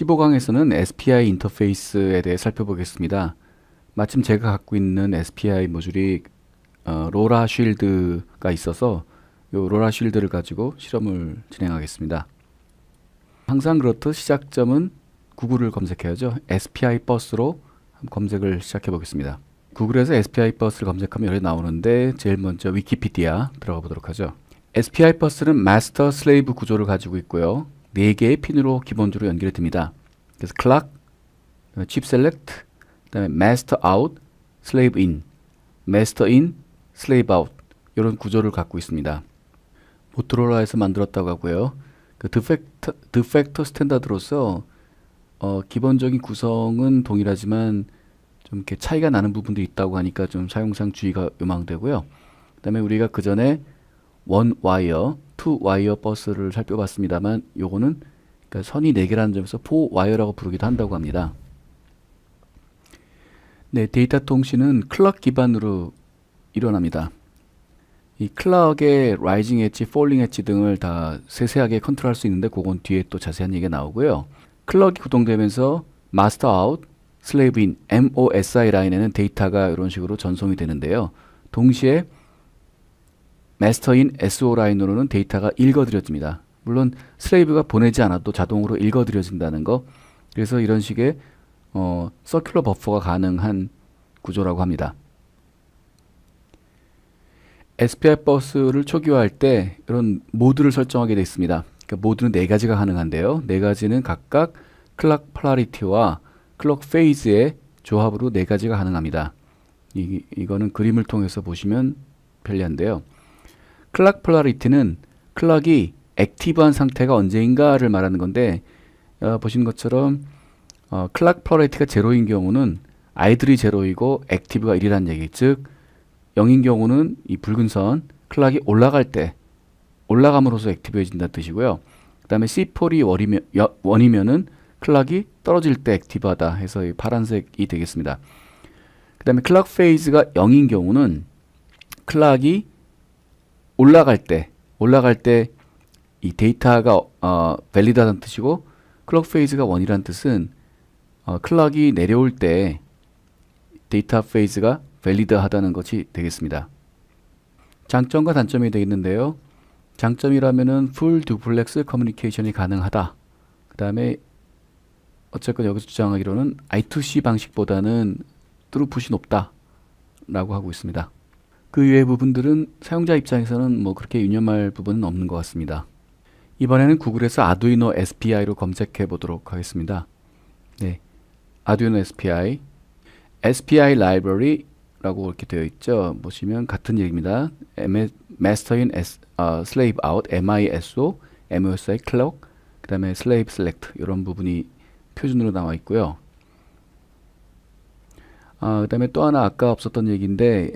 15강에서는 SPI 인터페이스에 대해 살펴보겠습니다. 마침 제가 갖고 있는 SPI 모듈이 어, 로라 쉴드가 있어서 이 로라 쉴드를 가지고 실험을 진행하겠습니다. 항상 그렇듯 시작점은 구글을 검색해야죠. SPI 버스로 검색을 시작해 보겠습니다. 구글에서 SPI 버스를 검색하면 여기 나오는데 제일 먼저 위키피디아 들어가 보도록 하죠. SPI 버스는 마스터 슬레이브 구조를 가지고 있고요. 4개의 핀으로 기본적으로 연결이 됩니다. 그래서 클락, 칩 셀렉트, 그다음에 마스터 아웃, 슬레이브 인, 마스터 인, 슬레이브 아웃 이런 구조를 갖고 있습니다. 모토로라에서 만들었다고 하고요. 그 드팩터, 드팩터 스탠다드로서 어, 기본적인 구성은 동일하지만 좀 이렇게 차이가 나는 부분도 있다고 하니까 좀 사용상 주의가 요망되고요. 그다음에 우리가 그 전에 원 와이어, 투 와이어 버스를 살펴봤습니다만 요거는 그러니까 선이 4개라는 점에서 포 와이어라고 부르기도 한다고 합니다. 네, 데이터 통신은 클럭 기반으로 일어납니다. 이 클럭의 라이징 엣지, 폴링 엣지 등을 다 세세하게 컨트롤할 수 있는데 그건 뒤에 또 자세한 얘기가 나오고요. 클럭이 구동되면서 마스터 아웃, 슬레이브 인, MOSI 라인에는 데이터가 이런 식으로 전송이 되는데요. 동시에 마스터인 SO 라인으로는 데이터가 읽어드려집니다. 물론 슬레이브가 보내지 않아도 자동으로 읽어드려진다는 거. 그래서 이런 식의 어, 서큘러 버퍼가 가능한 구조라고 합니다. SPI 버스를 초기화할 때 이런 모드를 설정하게 되어 있습니다. 그러니까 모드는 네 가지가 가능한데요. 네 가지는 각각 클락 폴라리티와 클럭 페이즈의 조합으로 네 가지가 가능합니다. 이, 이거는 그림을 통해서 보시면 편리한데요. 클락 폴라리티는 클락이 액티브한 상태가 언제인가를 말하는 건데 어, 보시는 것처럼 어, 클락 폴라리티가 제로인 경우는 아이들이 제로이고 액티브가 1이라는 얘기 즉 0인 경우는 이 붉은 선 클락이 올라갈 때 올라감으로써 액티브해진다는 뜻이고요. 그 다음에 C4이 원이면, 원이면은 클락이 떨어질 때 액티브하다 해서 이 파란색이 되겠습니다. 그 다음에 클락 페이즈가 0인 경우는 클락이 올라갈 때 올라갈 때 이 데이터가 어, 밸리드하다는 뜻이고 클럭 페이즈가 1이라는 뜻은 어, 클락이 내려올 때 데이터 페이즈가 밸리드하다는 것이 되겠습니다. 장점과 단점이 되겠는데요. 장점이라면은 풀 듀플렉스 커뮤니케이션이 가능하다. 그 다음에 어쨌건 여기서 주장하기로는 I2C 방식보다는 트루풋이 높다. 라고 하고 있습니다. 그 외의 부분들은 사용자 입장에서는 뭐 그렇게 유념할 부분은 없는 것 같습니다. 이번에는 구글에서 아두이노 SPI로 검색해 보도록 하겠습니다. 네. 아두이노 SPI, SPI Library라고 이렇게 되어 있죠. 보시면 같은 얘기입니다. Master in S, 어, Slave Out, MISO, MOSI Clock, 그 다음에 Slave Select 이런 부분이 표준으로 나와 있고요. 아, 그 다음에 또 하나 아까 없었던 얘기인데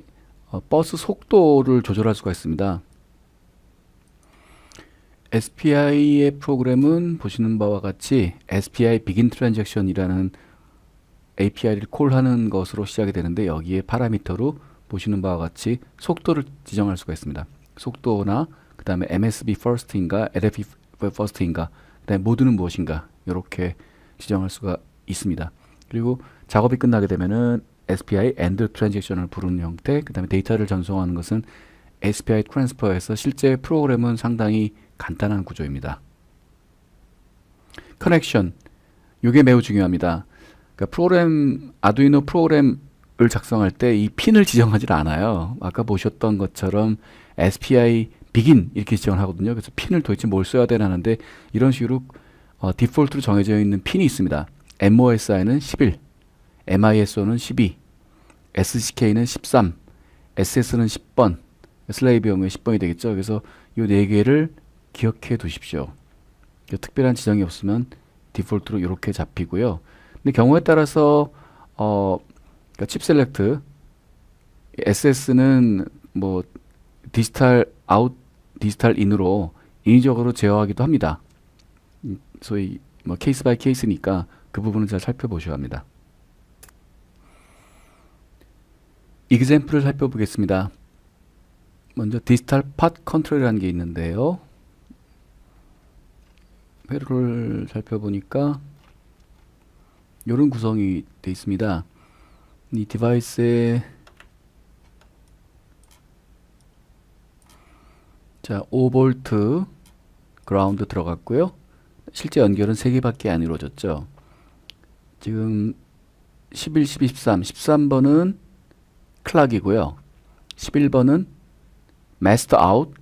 어, 버스 속도를 조절할 수가 있습니다. SPI의 프로그램은 보시는 바와 같이 SPI Begin Transaction이라는 API를 콜하는 것으로 시작이 되는데 여기에 파라미터로 보시는 바와 같이 속도를 지정할 수가 있습니다. 속도나 그 다음에 MSB First인가 LFE First인가 그 다음에 모드는 무엇인가 이렇게 지정할 수가 있습니다. 그리고 작업이 끝나게 되면은 SPI End Transaction을 부르는 형태 그 다음에 데이터를 전송하는 것은 SPI Transfer에서 실제 프로그램은 상당히 간단한 구조입니다. 커넥션 이게 매우 중요합니다. 그러니까 프로그램 아두이노 프로그램을 작성할 때 이 핀을 지정하지 않아요. 아까 보셨던 것처럼 SPI begin 이렇게 지정을 하거든요. 그래서 핀을 도대체 뭘 써야 되나 하는데 이런 식으로 어, 디폴트로 정해져 있는 핀이 있습니다. MOSI는 11, MISO는 12, SCK는 13, SS는 10번, 슬레이브 경우에 10번이 되겠죠. 그래서 이 네 개를 기억해 두십시오. 특별한 지정이 없으면 디폴트로 이렇게 잡히고요. 근데 경우에 따라서 어, 그러니까 칩 셀렉트 SS는 뭐 디지털 아웃, 디지털 인으로 인위적으로 제어하기도 합니다. 음, 소위 뭐 케이스 바이 케이스니까 그 부분은 잘 살펴보셔야 합니다. 이그젬플을 살펴보겠습니다. 먼저 디지털 팟 컨트롤이라는 게 있는데요. 회로를 살펴보니까 이런 구성이 되어 있습니다. 이 디바이스에 자 5V 그라운드 들어갔고요. 실제 연결은 3개밖에 안 이루어졌죠. 지금 11, 12, 13, 13번은 클락이고요. 11번은 마스터 아웃,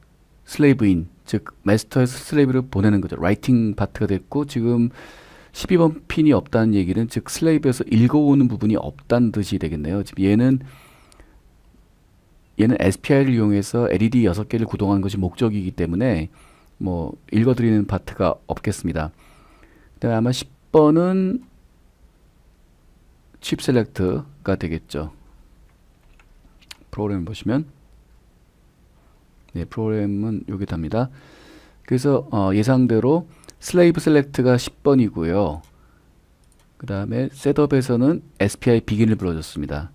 슬레이브 인, 즉 마스터에서 슬레이브를 보내는 거죠. 라이팅 파트가 됐고 지금 12번 핀이 없다는 얘기는 즉 슬레이브에서 읽어오는 부분이 없다는 뜻이 되겠네요. 지금 얘는 얘는 SPI를 이용해서 LED 6개를 구동하는 것이 목적이기 때문에 뭐 읽어드리는 파트가 없겠습니다. 그다음에 아마 10번은 칩 셀렉트가 되겠죠. 프로그램 보시면 네, 프로그램은 여기 답니다. 그래서 어, 예상대로 슬레이브 셀렉트가 10번이고요. 그 다음에 셋업에서는 SPI 비긴을 불러줬습니다.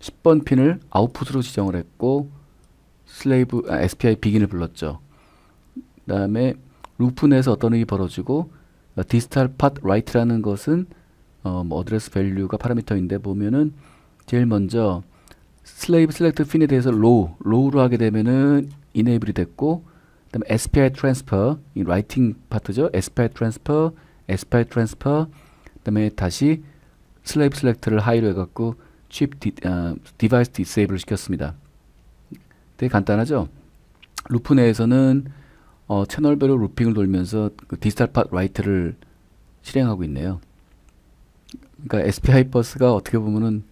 10번 핀을 아웃풋으로 지정을 했고 슬레이브 아, SPI 비긴을 불렀죠. 그 다음에 루프 내에서 어떤 일이 벌어지고 어, 디스탈 팟 라이트라는 것은 어, 뭐 어드레스 밸류가 파라미터인데 보면은 제일 먼저 슬레이브 셀렉트 핀에 대해서 로우, 로우로 하게 되면은 이네이블이 됐고 그다음에 SPI 트랜스퍼, 이 라이팅 파트죠. SPI 트랜스퍼, SPI 트랜스퍼 그다음에 다시 슬레이브 셀렉트를 하이로 해갖고 칩 디, 아, 디바이스 디세이블을 시켰습니다. 되게 간단하죠. 루프 내에서는 어, 채널별로 루핑을 돌면서 그 디지털 팟 라이트를 실행하고 있네요. 그러니까 SPI 버스가 어떻게 보면은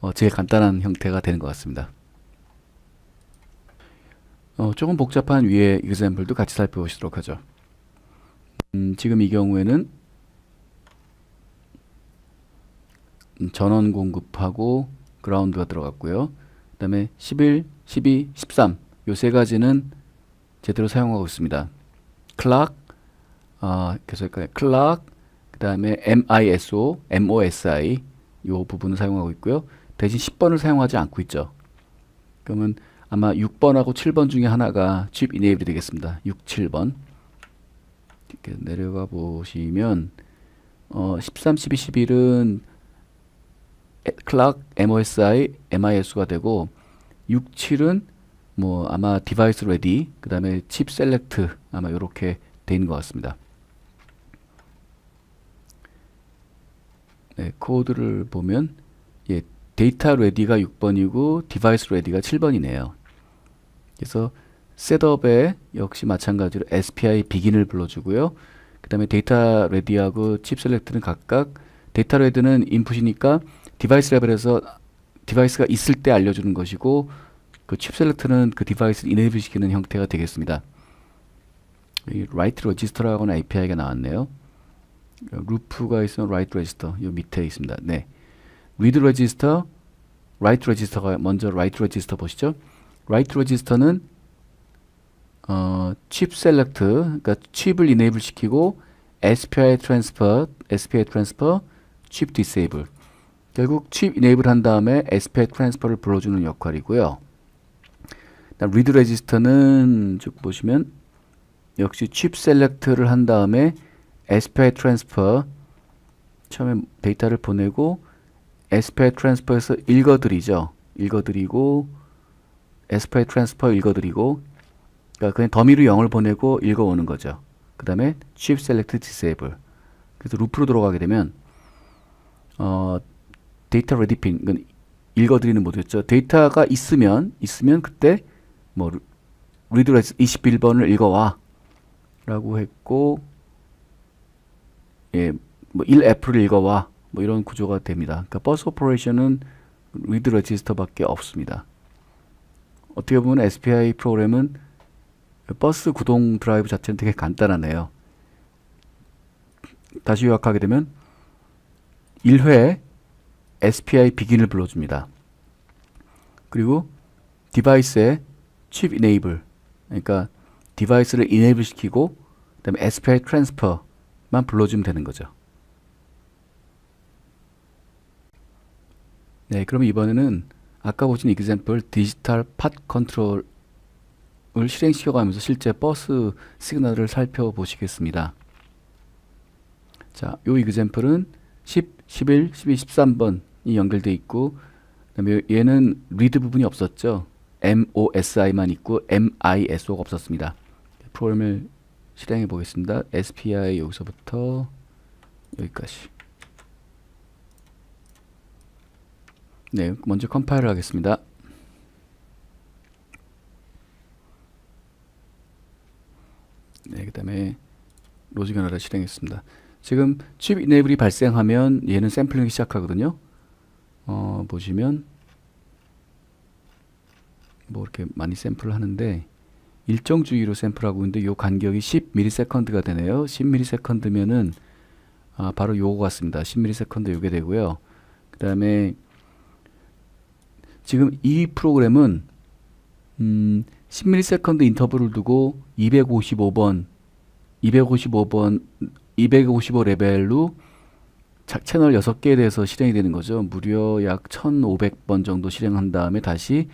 어, 제일 간단한 형태가 되는 것 같습니다. 어, 조금 복잡한 위에 example도 같이 살펴보시도록 하죠. 음, 지금 이 경우에는 음, 전원 공급하고 그라운드가 들어갔고요. 그 다음에 11, 12, 13 요 세 가지는 제대로 사용하고 있습니다. 클락, 어, 계속 클락, 그 다음에 MISO, MOSI 요 부분을 사용하고 있고요. 대신 10번을 사용하지 않고 있죠. 그러면 아마 6번하고 7번 중에 하나가 칩 이네이블이 되겠습니다. 6, 7번 이렇게 내려가 보시면 어, 13, 12, 11은 클락, MOSI, MISO가 되고 6, 7은 뭐 아마 디바이스 레디, 그 다음에 칩 셀렉트 아마 이렇게 돼 있는 것 같습니다. 네, 코드를 보면 예, 데이터 레디가 6번이고 디바이스 레디가 7번이네요. 그래서 셋업에 역시 마찬가지로 SPI 비긴을 불러주고요. 그 다음에 데이터 레디하고 칩 셀렉트는 각각 데이터 레디는 인풋이니까 디바이스 레벨에서 디바이스가 있을 때 알려주는 것이고 그 칩 셀렉트는 그 디바이스를 이네이블 시키는 형태가 되겠습니다. 이 라이트 레지스터라고는 API가 나왔네요. 루프가 있으면 라이트 레지스터 요 밑에 있습니다. 네. 리드 레지스터, 라이트 레지스터가 먼저 라이트 레지스터 보시죠. 라이트 레지스터는 어, 칩 셀렉트, 그러니까 칩을 이네이블 시키고 SPI 트랜스퍼, SPI 트랜스퍼, 칩 디세이블. 결국 칩 이네이블 한 다음에 SPI 트랜스퍼를 불러주는 역할이고요. 리드 레지스터는 쭉 보시면 역시 칩 셀렉트를 한 다음에 SPI 트랜스퍼 처음에 데이터를 보내고 SPI 트랜스퍼에서 읽어드리죠. 읽어드리고 SPI 트랜스퍼 읽어드리고 그러니까 그냥 더미로 0을 보내고 읽어오는 거죠. 그 다음에 chip select disable 그래서 루프로 들어가게 되면 어, 데이터 레디 핀 이건 읽어드리는 모드였죠. 데이터가 있으면 있으면 그때 뭐 리드 레지 21번을 읽어와 라고 했고 예, 뭐 1F를 읽어와 뭐 이런 구조가 됩니다. 그러니까 버스 오퍼레이션은 리드 레지스터밖에 없습니다. 어떻게 보면 SPI 프로그램은 버스 구동 드라이브 자체는 되게 간단하네요. 다시 요약하게 되면 1회 SPI 비긴을 불러줍니다. 그리고 디바이스에 칩 이네이블 그러니까 디바이스를 이네이블 시키고 그다음에 SPI 트랜스퍼만 불러주면 되는 거죠. 네, 그러면 이번에는 아까 보신 example 디지털 팟 컨트롤을 실행시켜가면서 실제 버스 시그널을 살펴보시겠습니다. 자, 요 example은 10, 11, 12, 13번이 연결돼 있고 그다음에 얘는 리드 부분이 없었죠. MOSI만 있고 MISO가 없었습니다. 프로그램을 실행해 보겠습니다. SPI 여기서부터 여기까지. 네, 먼저 컴파일을 하겠습니다. 네, 그 다음에 로직 하나를 실행했습니다. 지금 칩 이네이블이 발생하면 얘는 샘플링이 시작하거든요. 어, 보시면 뭐 이렇게 많이 샘플을 하는데 일정 주기로 샘플하고 있는데 요 간격이 10ms가 되네요. 10ms면은 아, 바로 요거 같습니다. 10ms 요게 되고요. 그 다음에 지금 이 프로그램은 음, 10ms 인터벌을 두고 255번 255번 255 레벨로 자- 채널 6개에 대해서 실행이 되는 거죠. 무려 약 1500번 정도 실행한 다음에 다시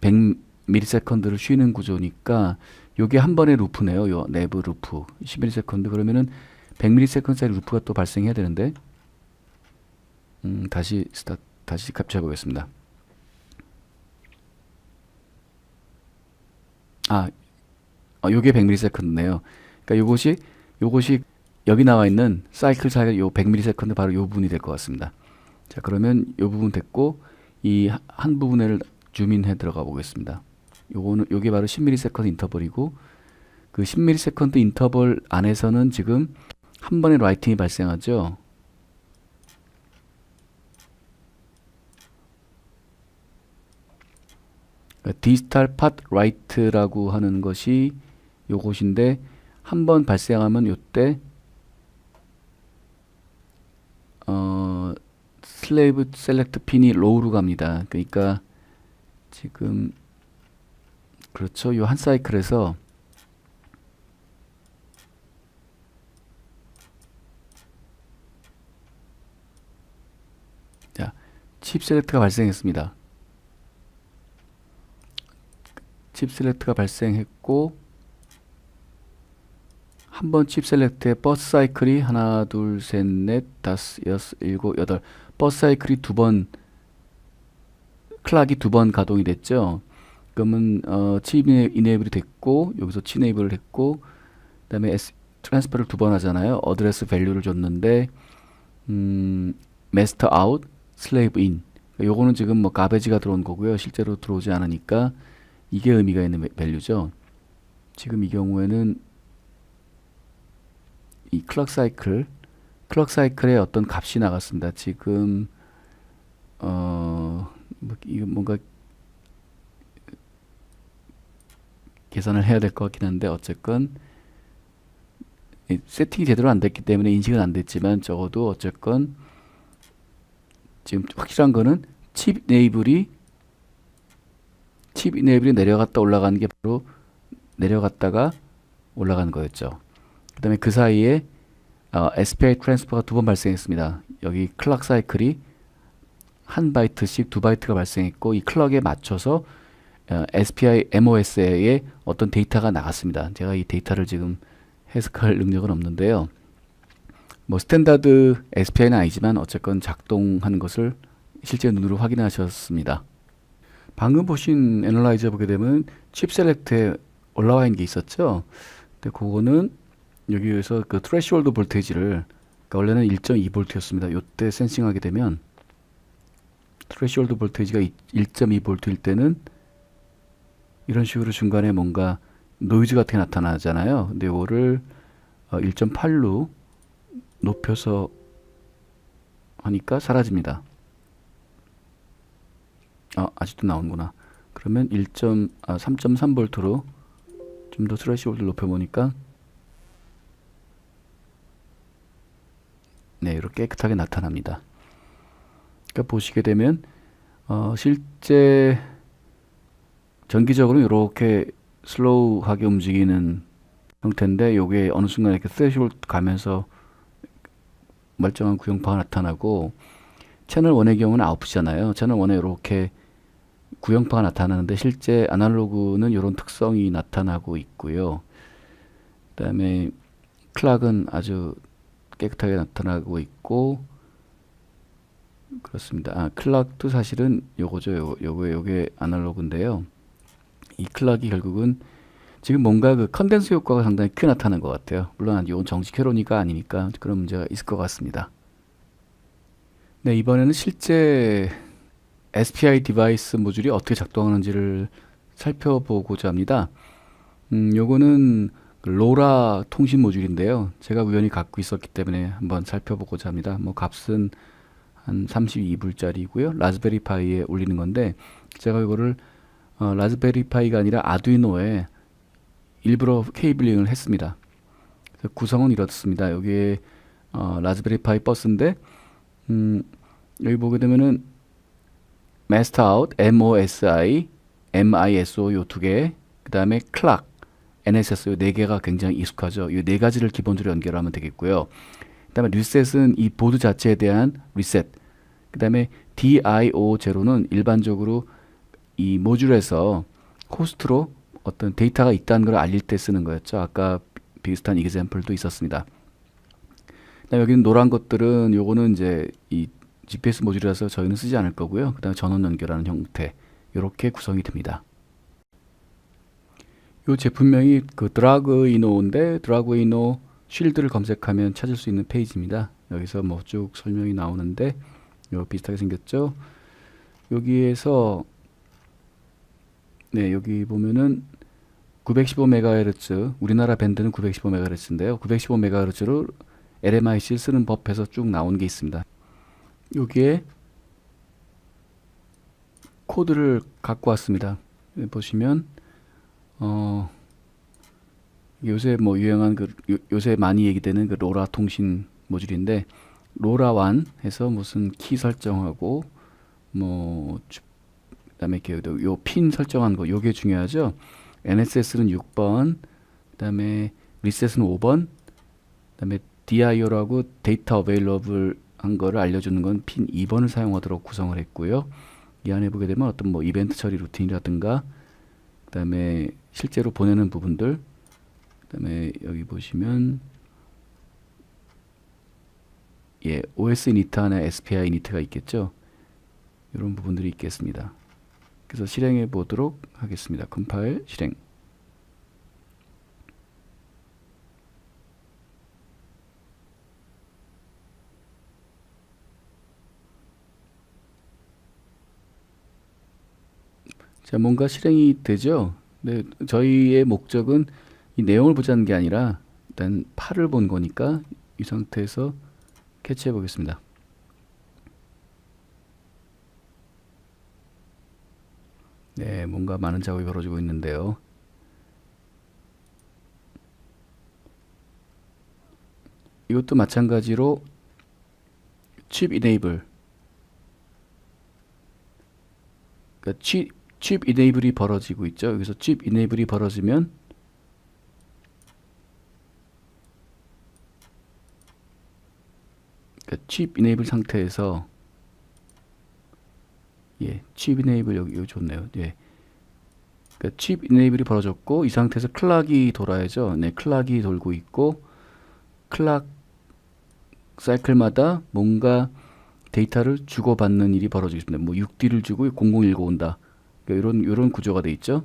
100ms를 쉬는 구조니까 요게 한 번의 루프네요. 요 내부 루프 10ms 그러면은 100ms짜리 루프가 또 발생해야 되는데 음, 다시 스타 다시 capture 해 보겠습니다. 아, 어, 요게 100ms네요. 그러니까 요것이 요것이 여기 나와 있는 사이클 사이클 요 100ms 바로 요 부분이 될 것 같습니다. 자, 그러면 요 부분 됐고 이 한 부분을 줌인해 들어가 보겠습니다. 요거는 요게 바로 10ms 인터벌이고 그 10ms 인터벌 안에서는 지금 한 번의 라이팅이 발생하죠. 디지털 팟 라이트라고 하는 것이 요것인데 한 번 발생하면 요때 어 슬레이브 셀렉트 핀이 로우로 갑니다. 그러니까 지금 그렇죠. 요 한 사이클에서 자, 칩 셀렉트가 발생했습니다. 칩 셀렉트가 발생했고 한 번 칩 셀렉트에 버스 사이클이 하나 둘 셋 넷 다섯 여섯 일곱 여덟 버스 사이클이 두 번 클락이 두 번 가동이 됐죠. 그러면 어, 칩 이네이블이 됐고 여기서 칩 이네이블을 했고 그다음에 트랜스퍼를 두 번 하잖아요. 어드레스 밸류를 줬는데 음, 아웃, 슬레이브 인. 요거는 지금 뭐 가베지가 들어온 거고요. 실제로 들어오지 않으니까 이게 의미가 있는 밸류죠. 지금 이 경우에는 이 클럭 사이클, 클럭 사이클에 어떤 값이 나갔습니다. 지금 어, 뭐 이거 뭔가 계산을 해야 될 것 같긴 한데 어쨌건 이 세팅이 제대로 안 됐기 때문에 인식은 안 됐지만 적어도 어쨌건 지금 확실한 거는 칩 네이블이 칩 이네이블이 내려갔다 올라가는 게 바로 내려갔다가 올라가는 거였죠. 그 다음에 그 사이에 어, SPI 트랜스퍼가 두 번 발생했습니다. 여기 클럭 사이클이 한 바이트씩 두 바이트가 발생했고 이 클럭에 맞춰서 어, SPI MOS에 어떤 데이터가 나갔습니다. 제가 이 데이터를 지금 해석할 능력은 없는데요. 뭐 스탠다드 SPI는 아니지만 어쨌건 작동하는 것을 실제 눈으로 확인하셨습니다. 방금 보신 애널라이저 보게 되면 칩 셀렉트에 올라와 있는 게 있었죠. 근데 그거는 여기에서 그 트레시홀드 볼테이지를 그러니까 원래는 1.2V였습니다. 요때 센싱하게 되면 트레시홀드 볼테이지가 1.2V일 때는 이런 식으로 중간에 뭔가 노이즈 같은 게 나타나잖아요. 근데 이거를 어 1.8로 높여서 하니까 사라집니다. 아, 아직도 나오는구나. 그러면 1. 아, 3.3V로 좀더 스레시홀드를 높여보니까 네, 이렇게 깨끗하게 나타납니다. 그러니까 보시게 되면 어, 실제 전기적으로 이렇게 슬로우하게 움직이는 형태인데 요게 어느 순간 이렇게 스레시홀드 가면서 멀쩡한 구형파가 나타나고 채널 1의 경우는 아웃풋이잖아요. 채널 1에 이렇게 구형파가 나타나는데 실제 아날로그는 이런 특성이 나타나고 있고요. 그다음에 클락은 아주 깨끗하게 나타나고 있고 그렇습니다. 아, 클락도 사실은 요거죠. 요거, 요거 요게 아날로그인데요. 이 클락이 결국은 지금 뭔가 그 컨덴서 효과가 상당히 크게 나타나는 것 같아요. 물론 이건 정식 회로니까 아니니까 그런 문제가 있을 것 같습니다. 네, 이번에는 실제 SPI 디바이스 모듈이 어떻게 작동하는지를 살펴보고자 합니다. 음, 요거는 그 로라 통신 모듈인데요. 제가 우연히 갖고 있었기 때문에 한번 살펴보고자 합니다. 뭐 값은 한 32불짜리고요. 라즈베리 파이에 올리는 건데 제가 이거를 어, 라즈베리 파이가 아니라 아두이노에 일부러 케이블링을 했습니다. 구성은 이렇습니다. 여기에 어, 라즈베리 파이 버스인데 음, 여기 보게 되면은 마스터 아웃 MOSI, MISO 요 두 개, 그 다음에 클락, NSS 요네 개가 굉장히 익숙하죠. 이 네 가지를 기본적으로 연결하면 되겠고요. 그 다음에 리셋은 이 보드 자체에 대한 리셋. 그 다음에 DIO0는 일반적으로 이 모듈에서 호스트로 어떤 데이터가 있다는 걸 알릴 때 쓰는 거였죠. 아까 비슷한 이그샘플도 있었습니다. 그다음에 여기는 노란 것들은 요거는 이제 이 GPS 모듈이라서 저희는 쓰지 않을 거고요. 그 다음에 전원 연결하는 형태 이렇게 구성이 됩니다. 요 제품명이 그 드라그이노인데 드라그이노 쉴드를 검색하면 찾을 수 있는 페이지입니다. 여기서 뭐 쭉 설명이 나오는데 요 비슷하게 생겼죠. 여기에서 네 여기 보면은 915MHz 우리나라 밴드는 915MHz인데요. 915MHz로 LMIC 쓰는 법에서 쭉 나온 게 있습니다. 여기에 코드를 갖고 왔습니다. 보시면 어 요새 뭐 유행한 그 요, 요새 많이 얘기되는 그 로라 통신 모듈인데 로라완 해서 무슨 키 설정하고 뭐 주- 그다음에 이렇게 요핀 설정한 거 요게 중요하죠. NSS는 6번, 그다음에 리셋은 5번, 그다음에 DIO라고 데이터 어베일러블 한 거를 알려주는 건 핀 2번을 사용하도록 구성을 했고요. 이 안에 보게 되면 어떤 뭐 이벤트 처리 루틴이라든가 그다음에 실제로 보내는 부분들 그다음에 여기 보시면 예, OS 이니트 안에 SPI 이니트가 있겠죠. 이런 부분들이 있겠습니다. 그래서 실행해 보도록 하겠습니다. 컴파일 실행. 자, 뭔가 실행이 되죠? 네, 저희의 목적은 이 내용을 보자는 게 아니라 일단 팔을 본 거니까 이 상태에서 캐치해 보겠습니다. 네, 뭔가 많은 작업이 벌어지고 있는데요. 이것도 마찬가지로 칩 이네이블 그러니까 칩, 칩 이네이블이 벌어지고 있죠. 여기서 칩 이네이블이 벌어지면 그러니까 칩 이네이블 상태에서 예, 칩 이네이블 여기, 여기 좋네요. 예. 그러니까 칩 이네이블이 벌어졌고 이 상태에서 클락이 돌아야죠. 네, 클락이 돌고 있고 클락 사이클마다 뭔가 데이터를 주고받는 일이 벌어지겠습니다. 뭐 6D를 주고 0019 온다. 그러니까 이런 이런 구조가 돼 있죠.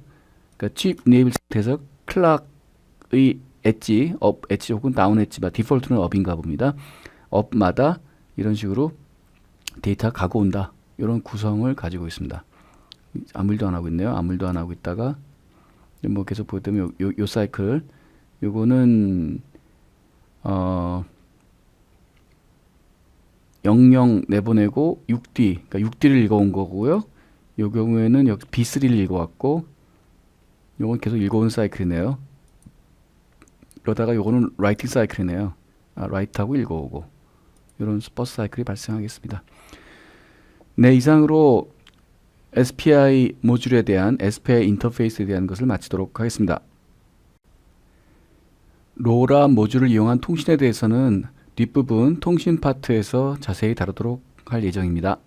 그러니까 칩 이네이블 상태에서 클락의 엣지, 업 엣지 혹은 다운 엣지가 디폴트는 업인가 봅니다. 업마다 이런 식으로 데이터가 가고 온다. 이런 구성을 가지고 있습니다. 아무 일도 안 하고 있네요. 아무 일도 안 하고 있다가 뭐 계속 보게 되면 요, 요, 요 사이클 요거는 어00 내보내고 6D 그러니까 6D를 읽어온 거고요. 요 경우에는 여기 B3를 읽어왔고 요건 계속 읽어온 사이클이네요. 그러다가 요거는 라이팅 사이클이네요. 아, 라이트하고 읽어오고 이런 버스 사이클이 발생하겠습니다. 네, 이상으로 SPI 모듈에 대한 SPI 인터페이스에 대한 것을 마치도록 하겠습니다. 로라 모듈을 이용한 통신에 대해서는 뒷부분 통신 파트에서 자세히 다루도록 할 예정입니다.